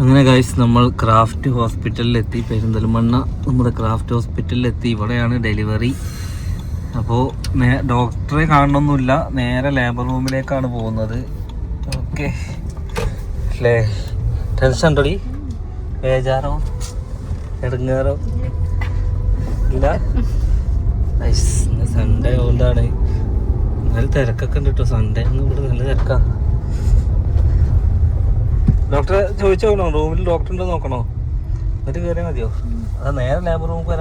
അങ്ങനെ ഗൈസ് നമ്മൾ ക്രാഫ്റ്റ് ഹോസ്പിറ്റലിൽ എത്തി. പെരിന്തൽമണ്ണ നമ്മുടെ ക്രാഫ്റ്റ് ഹോസ്പിറ്റലിൽ എത്തി. ഇവിടെയാണ് ഡെലിവറി. അപ്പോൾ നേ ഡോക്ടറെ കാണണമെന്നില്ല നേരെ ലേബർ റൂമിലേക്കാണ് പോകുന്നത്. ഓക്കെ. അല്ലേ? ടെൻഷൻ ഉണ്ടോടി? ബേജാറോ? എടുങ്ങാറോ? ഇല്ല? സൺഡേ ആയതുകൊണ്ടാണ്. നല്ല തിരക്കൊക്കെ ഉണ്ട് കേട്ടോ. സൺഡേ ഇവിടെ നല്ല തിരക്കാ. ഡോക്ടറെ ചോദിച്ചു നോക്കണോ? റൂമിൽ ഡോക്ടർ ഉണ്ടോ നോക്കണോ? എന്നിട്ട് കയറിയാൽ മതിയോ? അത് നേരെ ലേബർ റൂമിൽ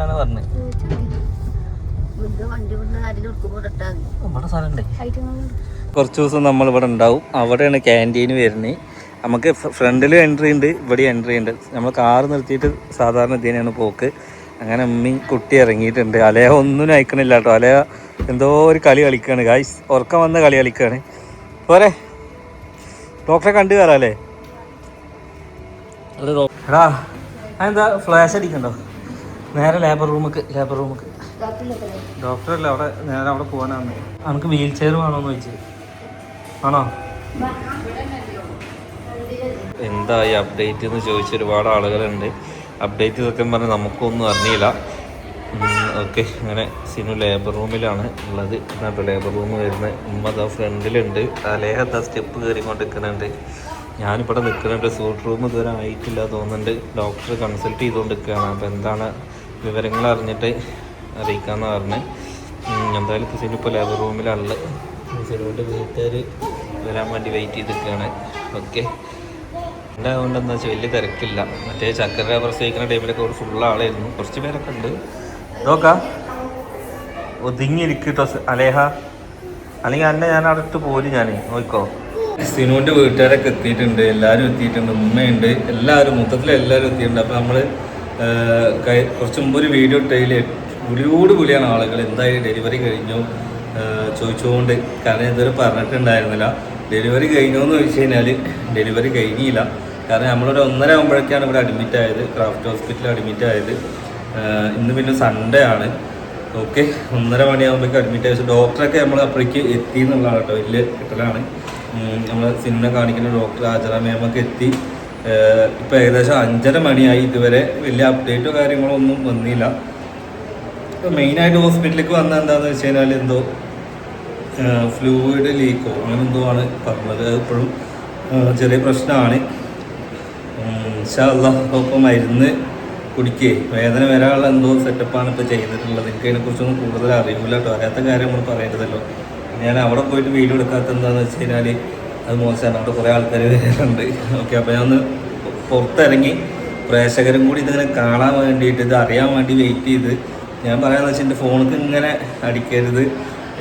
നമ്മുടെ സ്ഥലമുണ്ടേ കുറച്ച് ദിവസം നമ്മൾ ഇവിടെ ഉണ്ടാവും. അവിടെയാണ് ക്യാന്റീൻ വരുന്നത് നമുക്ക് ഫ്രണ്ടിൽ എൻട്രി ഉണ്ട് ഇവിടെ എൻട്രി ഉണ്ട്. നമ്മൾ കാർ നിർത്തിയിട്ട് സാധാരണ ഇതിനാണ് പോക്ക്. അങ്ങനെ അമ്മി കുട്ടി ഇറങ്ങിയിട്ടുണ്ട്. അലയ ഒന്നും അയക്കണില്ല കേട്ടോ. അലയ എന്തോ ഒരു കളി കളിക്കുകയാണ് ഗായ്സ് ഉറക്കം വന്ന കളി കളിക്കുകയാണ് പോരെ. ഡോക്ടറെ കണ്ടു കയറാല്ലേ എടാ അതെന്താ ഫ്ലാഷ് അടിക്കണ്ടോ? നേരെ ലേബർ റൂമിക്ക് ലേബർ റൂമിക്ക് ഡോക്ടറല്ല അവിടെ നേരെ അവിടെ പോകാനാണ് നമുക്ക് വീൽ ചെയർ വേണോന്ന് ചോദിച്ചു ആണോ? എന്തായി അപ്ഡേറ്റ് എന്ന് ചോദിച്ച ഒരുപാട് ആളുകളുണ്ട്. അപ്ഡേറ്റ് ഇതൊക്കെ പറഞ്ഞാൽ നമുക്കൊന്നും അറിഞ്ഞില്ല. ഓക്കെ അങ്ങനെ സിനു ലേബർ റൂമിലാണ് ഉള്ളത്. എന്നിട്ട് ലേബർ റൂം വരുന്നത്. ഉമ്മ ഫ്രണ്ടിലുണ്ട് അലേഹ അതാ സ്റ്റെപ്പ് കയറിക്കൊണ്ട് നിൽക്കുന്നുണ്ട് ഞാനിവിടെ നിൽക്കുന്നുണ്ട് സൂട്ട് റൂം ഇതുവരെ ആയിട്ടില്ല തോന്നുന്നുണ്ട്. ഡോക്ടറെ കൺസൾട്ട് ചെയ്തുകൊണ്ട് നിൽക്കുകയാണ് അപ്പോൾ എന്താണ് വിവരങ്ങൾ അറിഞ്ഞിട്ട് അറിയിക്കാമെന്ന് പറഞ്ഞ്. എന്തായാലും കിസിന്റെ ഇപ്പോൾ ലേബർ റൂമിലുള്ള കിസിനോട് വീട്ടുകാർ വരാൻ വേണ്ടി വെയിറ്റ് ചെയ്ത് നിൽക്കുകയാണ് ഓക്കെ എന്റെ അതുകൊണ്ട് എന്താ വെച്ചാൽ വലിയ തിരക്കില്ല. മറ്റേ ചക്കര പ്രസവിക്കുന്ന ടൈമിലൊക്കെ ഒരു ഫുൾ ആളായിരുന്നു. കുറച്ച് പേരൊക്കെ ഉണ്ട്. നോക്കാം. ഒതുങ്ങിയിരിക്കട്ടോ അലേഹ. അല്ലെങ്കിൽ അന്നെ ഞാൻ അടുത്ത് പോലും ഞാൻ നോക്കോ സിനുവിന്റെ വീട്ടുകാരൊക്കെ എത്തിയിട്ടുണ്ട് എല്ലാവരും എത്തിയിട്ടുണ്ട് ഉമ്മയുണ്ട് എല്ലാവരും മൊത്തത്തിൽ എല്ലാവരും എത്തിയിട്ടുണ്ട്. അപ്പോൾ നമ്മൾ കുറച്ച് മുമ്പ് ഒരു വീഡിയോ ഇട്ടതിൽ ഒരുപാട് വിളിയാണ് ആളുകൾ എന്തായി ഡെലിവറി കഴിഞ്ഞു? ചോദിച്ചുകൊണ്ട് കാരണം ഇതുവരെ പറഞ്ഞിട്ടുണ്ടായിരുന്നില്ല. ഡെലിവറി കഴിഞ്ഞോ എന്ന് ചോദിച്ചു കഴിഞ്ഞാൽ ഡെലിവറി കഴിഞ്ഞില്ല. കാരണം നമ്മളൊരു ഒന്നര ആകുമ്പോഴേക്കാണ് ഇവിടെ അഡ്മിറ്റ് ആയത്. ക്രാഫ്റ്റ് ഹോസ്പിറ്റലിൽ അഡ്മിറ്റ് ആയത്. ഇന്ന് പിന്നെ സൺഡേ ആണ്. ഓക്കെ ഒന്നര മണിയാകുമ്പോഴേക്കും അഡ്മിറ്റ് ആയത് ഡോക്ടറൊക്കെ നമ്മൾ അപ്പോഴേക്ക് എത്തി എന്നുള്ളതാണ് കേട്ടോ വലിയ കിട്ടലാണ്. നമ്മൾ സിനിമ കാണിക്കുന്ന ഡോക്ടർ ആചാര മേമൊക്കെ എത്തി. ഇപ്പം ഏകദേശം അഞ്ചര മണിയായി. ഇതുവരെ വലിയ അപ്ഡേറ്റോ കാര്യങ്ങളോ ഒന്നും വന്നില്ല. ഇപ്പം മെയിനായിട്ട് ഹോസ്പിറ്റലിലേക്ക് വന്ന എന്താണെന്ന് വെച്ച് കഴിഞ്ഞാൽ എന്തോ ഫ്ലൂയിഡ് ലീക്കോ അങ്ങനെ എന്തോ ആണ് പറഞ്ഞത്. ഇപ്പോഴും ചെറിയ പ്രശ്നമാണ്. ഇപ്പോൾ മരുന്ന് കുടിക്കേ. വേദന വരാനുള്ള എന്തോ സെറ്റപ്പാണ് ഇപ്പോൾ ചെയ്തിട്ടുള്ളത്. എനിക്ക് അതിനെക്കുറിച്ചൊന്നും കൂടുതൽ അറിയില്ല കേട്ടോ അറിയാത്ത കാര്യം നമ്മൾ പറയരുതല്ലോ. ഞാൻ അവിടെ പോയിട്ട് വീഡിയോ എടുക്കാത്ത എന്താണെന്ന് വെച്ച് കഴിഞ്ഞാൽ അത് മോശമാണ്. അവിടെ കുറേ ആൾക്കാർ വരുന്നുണ്ട് ഓക്കെ അപ്പോൾ ഞാൻ ഒന്ന് പുറത്തിറങ്ങി. പ്രേക്ഷകരും കൂടി ഇതിങ്ങനെ കാണാൻ വേണ്ടിയിട്ട് ഇത് അറിയാൻ വേണ്ടി വെയിറ്റ് ചെയ്ത്. ഞാൻ പറയാമെന്ന് വെച്ചാൽ എന്റെ ഫോണിൽ ഇങ്ങനെ അടിക്കരുത്.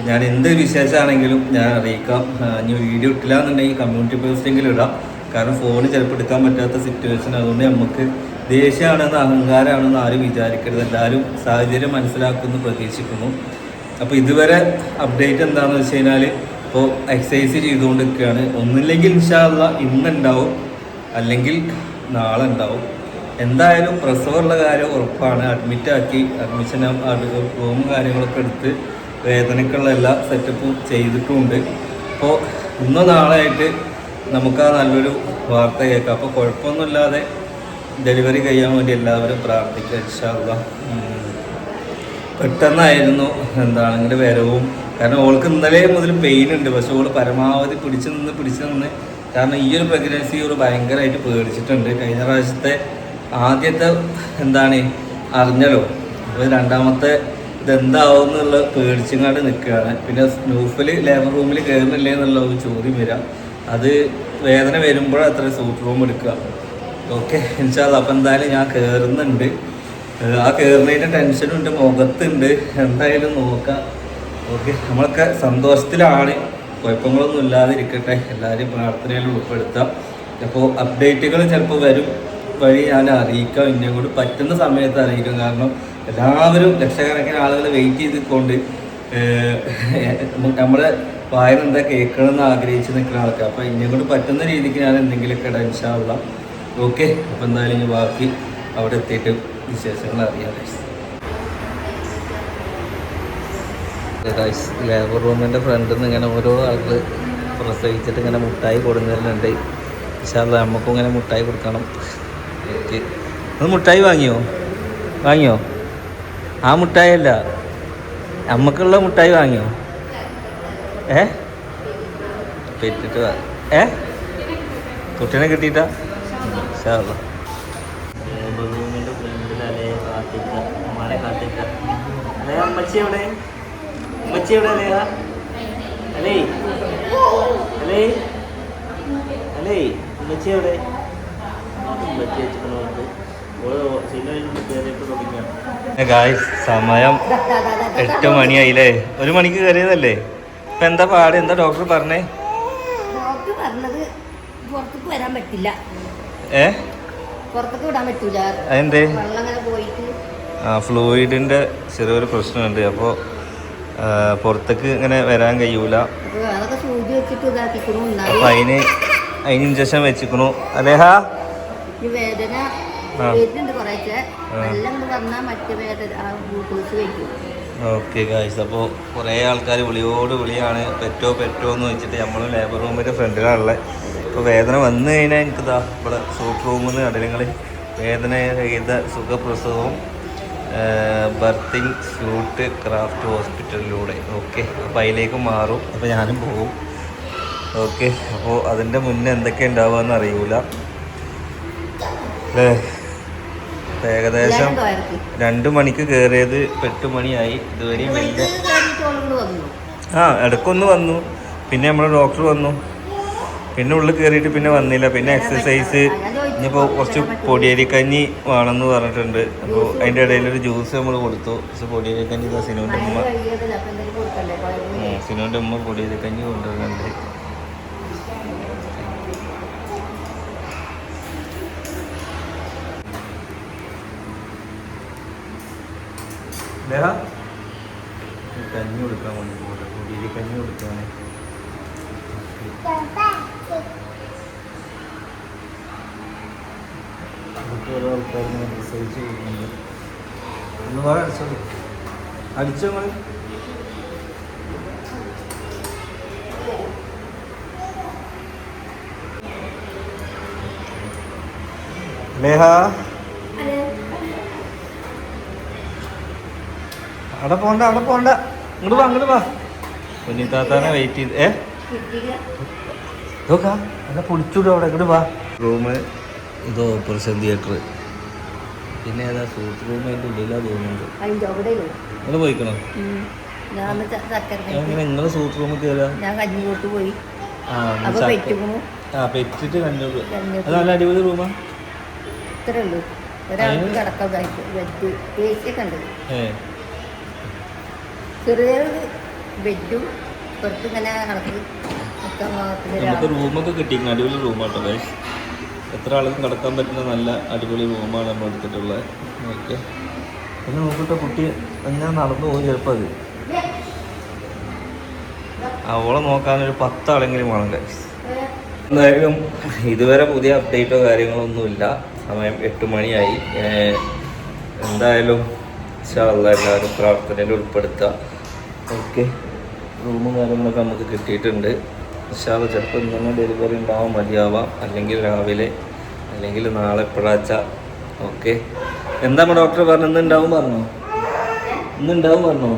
ഞാൻ എന്ത് വിശേഷമാണെങ്കിലും ഞാൻ അറിയിക്കാം. ഇനി വീഡിയോ ഇട്ടില്ല എന്നുണ്ടെങ്കിൽ കമ്മ്യൂണിറ്റി പോസ്റ്റെങ്കിലും ഇടാം. കാരണം ഫോൺ ചിലപ്പോൾ എടുക്കാൻ പറ്റാത്ത സിറ്റുവേഷൻ അതുകൊണ്ട് നമുക്ക് ദേഷ്യമാണെന്ന് അഹങ്കാരമാണെന്ന് ആരും വിചാരിക്കരുത്. എല്ലാവരും സാഹചര്യം മനസ്സിലാക്കുമെന്ന് പ്രതീക്ഷിക്കുന്നു. അപ്പോൾ ഇതുവരെ അപ്ഡേറ്റ് എന്താണെന്ന് വെച്ച് കഴിഞ്ഞാൽ ഇപ്പോൾ എക്സസൈസ് ചെയ്തുകൊണ്ട് നിൽക്കുകയാണ് ഒന്നില്ലെങ്കിൽ ഇൻഷാല്ല ഇന്നുണ്ടാവും. അല്ലെങ്കിൽ നാളെ ഉണ്ടാവും എന്തായാലും പ്രസവമുള്ള കാര്യം ഉറപ്പാണ്. അഡ്മിറ്റാക്കി അഡ്മിഷൻ റൂമും കാര്യങ്ങളൊക്കെ എടുത്ത് വേദനക്കുള്ള എല്ലാ സെറ്റപ്പും ചെയ്തിട്ടുമുണ്ട് അപ്പോൾ ഇന്നോ നാളെ ആയിട്ട് നമുക്ക് ആ നല്ലൊരു വാർത്ത കേൾക്കാം. അപ്പോൾ കുഴപ്പമൊന്നുമില്ലാതെ ഡെലിവറി കഴിയാൻ വേണ്ടി എല്ലാവരും പ്രാർത്ഥിക്കുക ഇൻഷാല്ല പെട്ടെന്നായിരുന്നു എന്താണ് ഇങ്ങനെ വരവും. കാരണം ഓൾക്ക് ഇന്നലെ മുതൽ പെയിൻ ഉണ്ട്. പക്ഷെ ഓൾ പരമാവധി പിടിച്ചു നിന്ന് പിടിച്ചു നിന്ന് കാരണം ഈ ഒരു പ്രഗ്നൻസി ഓൾ ഭയങ്കരമായിട്ട് പേടിച്ചിട്ടുണ്ട്. കഴിഞ്ഞ പ്രാവശ്യത്തെ ആദ്യത്തെ എന്താണ് അറിഞ്ഞല്ലോ. അപ്പോൾ രണ്ടാമത്തെ ഇതെന്താവും എന്നുള്ള പേടിച്ചുങ്ങാണ്ട് നിൽക്കുകയാണ് പിന്നെ സ്നൂഫിൽ ലേബർ റൂമിൽ കയറുന്നില്ലേ എന്നുള്ള ഒരു ചോദ്യം വരാം. അത് വേദന വരുമ്പോഴത്ര സൂട്ട് റൂം എടുക്കുക. ഓക്കെ എന്നുവെച്ചാൽ അപ്പം എന്തായാലും ഞാൻ കയറുന്നുണ്ട് ആ കയറുന്നതിന്റെ ടെൻഷനും ഉണ്ട് മുഖത്തുണ്ട്. എന്തായാലും നോക്കാം. ഓക്കെ നമ്മളൊക്കെ സന്തോഷത്തിലാണ്. കുഴപ്പങ്ങളൊന്നും ഇല്ലാതിരിക്കട്ടെ. എല്ലാവരെയും പ്രാർത്ഥനയിൽ ഉൾപ്പെടുത്താം. അപ്പോൾ അപ്ഡേറ്റുകൾ ചിലപ്പോൾ വരും വഴി ഞാൻ അറിയിക്കാം. ഇന്നെ കൂടി പറ്റുന്ന സമയത്ത് അറിയിക്കാം. കാരണം എല്ലാവരും ലക്ഷക്കണക്കിന് ആളുകൾ വെയിറ്റ് ചെയ്തിക്കൊണ്ട് നമ്മുടെ വായന എന്താ കേൾക്കണമെന്ന് ആഗ്രഹിച്ച് നിൽക്കുന്ന ആൾക്കാർ അപ്പോൾ ഇന്നെ കൊണ്ട് പറ്റുന്ന രീതിക്ക് ഞാൻ എന്തെങ്കിലുമൊക്കെ ഇടാം ഇൻഷാള്ള ഓക്കെ അപ്പോൾ എന്തായാലും ബാക്കി അവിടെ എത്തിയിട്ട് വിശേഷങ്ങൾ അറിയാം ലേബർ റൂമിന്റെ ഫ്രണ്ടിൽ നിന്ന് ഇങ്ങനെ ഓരോ ആൾ പ്രസവിച്ചിട്ട് ഇങ്ങനെ മുട്ടായി കൊടുക്കുന്നുണ്ട് പക്ഷേ നമുക്കും ഇങ്ങനെ മുട്ടായി കൊടുക്കണം. ഓക്കെ. അത് മുട്ടായി വാങ്ങിയോ? വാങ്ങിയോ? ആ മുട്ടായി അല്ല നമുക്കുള്ള മുട്ടായി വാങ്ങിയോ? ഏ? പെറ്റിട്ട് ഏ? കുട്ടീനെ കിട്ടിയിട്ടാ? ഇൻഷാല്ലാ. കാത്തിക്ക അല്ലേ അമ്മച്ചി എവിടെ? അമ്മച്ചി എവിടെ അല്ലേ? അല്ലേ? അല്ലേ? അല്ലേ? അമ്മച്ചി എവിടെ? വെച്ചിട്ടുണ്ട് സമയം എട്ട് മണിയായില്ലേ? ഒരു മണിക്ക് കയറിയതല്ലേ? ഇപ്പൊ എന്താ പാട്? എന്താ ഡോക്ടർ പറഞ്ഞേ? ഡോക്ടർ പറഞ്ഞത് പുറത്തേക്ക് വരാൻ പറ്റില്ല. ഏ? പുറത്തേക്ക് വിടാൻ പറ്റൂല. അതെന്തേ? വെള്ളം അങ്ങനെ പോയിട്ട് ഫ്ലൂയിഡിന്റെ ചെറിയൊരു പ്രശ്നമുണ്ട്. അപ്പോൾ പുറത്തേക്ക് ഇങ്ങനെ വരാൻ കഴിയൂല. അപ്പൊ അതിന് അതിന് ഇഞ്ചക്ഷൻ വെച്ചിക്കണു. അലേഹ? ഈ വേദന ഓക്കെ ഗായ്സ് അപ്പോൾ കുറേ ആൾക്കാർ വിളിയോട് വിളിയാണ്. പെറ്റോ പെറ്റോ എന്ന് വെച്ചിട്ട് നമ്മൾ ലേബർ റൂമിന്റെ ഫ്രണ്ടിലാണുള്ളത് ഇപ്പോൾ വേദന വന്നു കഴിഞ്ഞാൽ എനിക്കിതാ ഇവിടെ സൂപ്പർ റൂമിൽ നിന്ന് കടലങ്ങളിൽ വേദന രഹിത സുഖപ്രസവവും ബർത്തിങ് സ്യൂട്ട് ക്രാഫ്റ്റ് ഹോസ്പിറ്റലിലൂടെ. ഓക്കെ അപ്പോൾ അതിലേക്ക് മാറും. അപ്പോൾ ഞാനും പോകും. ഓക്കെ അപ്പോൾ അതിന്റെ മുന്നേ എന്തൊക്കെ ഉണ്ടാവുക അറിയൂല. അല്ലേ ഏകദേശം രണ്ട് മണിക്ക് കയറിയത് എട്ട് മണിയായി. ഇതുവരെയും വലിയ ആ ഇടക്കൊന്ന് വന്നു. പിന്നെ നമ്മുടെ ഡോക്ടർ വന്നു. പിന്നെ ഉള്ളിൽ കയറിയിട്ട് പിന്നെ വന്നില്ല. പിന്നെ എക്സസൈസ് ഇനിയിപ്പോൾ കുറച്ച് പൊടിയരിക്കഞ്ഞി വേണമെന്ന് പറഞ്ഞിട്ടുണ്ട്. അപ്പോൾ അതിന്റെ ഇടയിലൊരു ഒരു ജ്യൂസ് നമ്മൾ കൊടുത്തു. കുറച്ച് പൊടിയരിക്കഞ്ഞി ഇതാ സിനുവിന്റെ ഉമ്മ. സിനിമന്റെ സിനുവിന്റെ ഉമ്മ പൊടിയരിക്കഞ്ഞി കൊണ്ടുവരുന്നുണ്ട്. കഞ്ഞി കൊടുക്കാൻ വേണ്ടി പൊടിയരി കഞ്ഞി കൊടുക്കാണ് ഇതൊക്കെ ഓരോ ആൾക്കാർ എക്സസൈസ് ചെയ്യുന്നുണ്ട്. ഒന്ന് വേറെ അടിച്ചത് അടിച്ചോ നിങ്ങൾ ലേഹ അവിടെ പോണ്ട അവിടെ പോണ്ട. ഇങ്ങോട്ട് വാ ഇങ്ങോട്ട് വാ. കുഞ്ഞിത്താത്താനെ വെയിറ്റ് ചെയ്ത് ഏ? നോക്കാ എന്നാ പൊളിച്ചൂടും അവിടെ ഇങ്ങോട്ട് വാ. റൂമ് ഇത് ഓപ്പറേഷൻ തിയേറ്റർ പിന്നെ ഏതാ സൂട്ട് റൂം അതിന്റെ ഉള്ളിലാ തോന്നുന്നുണ്ട് അതിന്റെ നിങ്ങൾ പോയിക്കണോ? ഞാൻ എങ്ങനെ നിങ്ങളെ സൂട്ട് റൂമിൽ കയറാം. ഞാൻ കഞ്ഞിക്കോട്ട് പോയി. ആ പെറ്റിട്ട് കണ്ടു. അത് നല്ല അടിപൊളി റൂമാ ഇത്രേ ഉള്ളൂ. ഒരാൾക്ക്? കിടക്കാൻ ബെഡ് ഉണ്ട് ചെറിയൊരു ബെഡും നമുക്ക് റൂമൊക്കെ കിട്ടിയിരിക്കണം അടിപൊളി റൂമാട്ടോ എത്ര ആൾക്കും നടക്കാൻ പറ്റുന്ന നല്ല അടിപൊളി റൂമാണ് നമ്മൾ എടുത്തിട്ടുള്ളത്. ഓക്കെ പിന്നെ നോക്കട്ടെ കുട്ടി ഞാൻ നടന്നു? പോകും ചിലപ്പോൾ അത് അവളെ നോക്കാനൊരു പത്താളെങ്കിലും വേണം എന്തായാലും ഇതുവരെ പുതിയ അപ്ഡേറ്റോ കാര്യങ്ങളോ ഒന്നുമില്ല. സമയം എട്ട് മണിയായി. എന്തായാലും എല്ലാവരും പ്രാർത്ഥനയിൽ ഉൾപ്പെടുത്തുക ഓക്കെ റൂമും കാര്യങ്ങളൊക്കെ നമുക്ക് കിട്ടിയിട്ടുണ്ട്. ഇൻഷാല്ല ചിലപ്പോൾ ഇന്ന് തന്നെ ഡെലിവറി ഉണ്ടാവാൻ മതിയാവാം. അല്ലെങ്കിൽ രാവിലെ അല്ലെങ്കിൽ നാളെ എപ്പോഴാച്ച ഓക്കെ എന്താ ഡോക്ടർ പറഞ്ഞു ഇന്നുണ്ടാവും പറഞ്ഞോ? ഇന്നുണ്ടാവും പറഞ്ഞോ?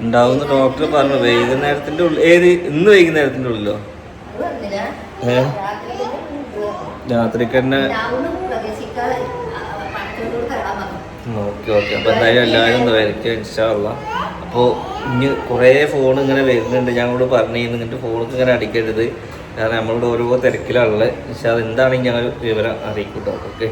ഉണ്ടാവും ഡോക്ടർ പറഞ്ഞു. വൈകുന്നേരത്തിന്റെ ഉള്ളിൽ ഏത്? ഇന്ന് വൈകുന്നേരത്തിന്റെ ഉള്ളിലോ? ഏ? രാത്രി രാത്രിക്ക് തന്നെ ഓക്കെ ഓക്കെ. അപ്പം എന്തായാലും എല്ലാവരും വരയ്ക്കുക ഇൻഷാല്ല അപ്പോൾ ഇനി കുറേ ഫോൺ ഇങ്ങനെ വരുന്നുണ്ട്. ഞങ്ങളോട് പറഞ്ഞു കഴിഞ്ഞിട്ട് ഫോണൊക്കെ ഇങ്ങനെ അടിക്കരുത്. കാരണം നമ്മളിവിടെ ഓരോ തിരക്കിലാണുള്ളത് പക്ഷെ അതെന്താണെങ്കിൽ ഞങ്ങൾ വിവരം അറിയിക്കൂട്ടോ. ഓക്കെ?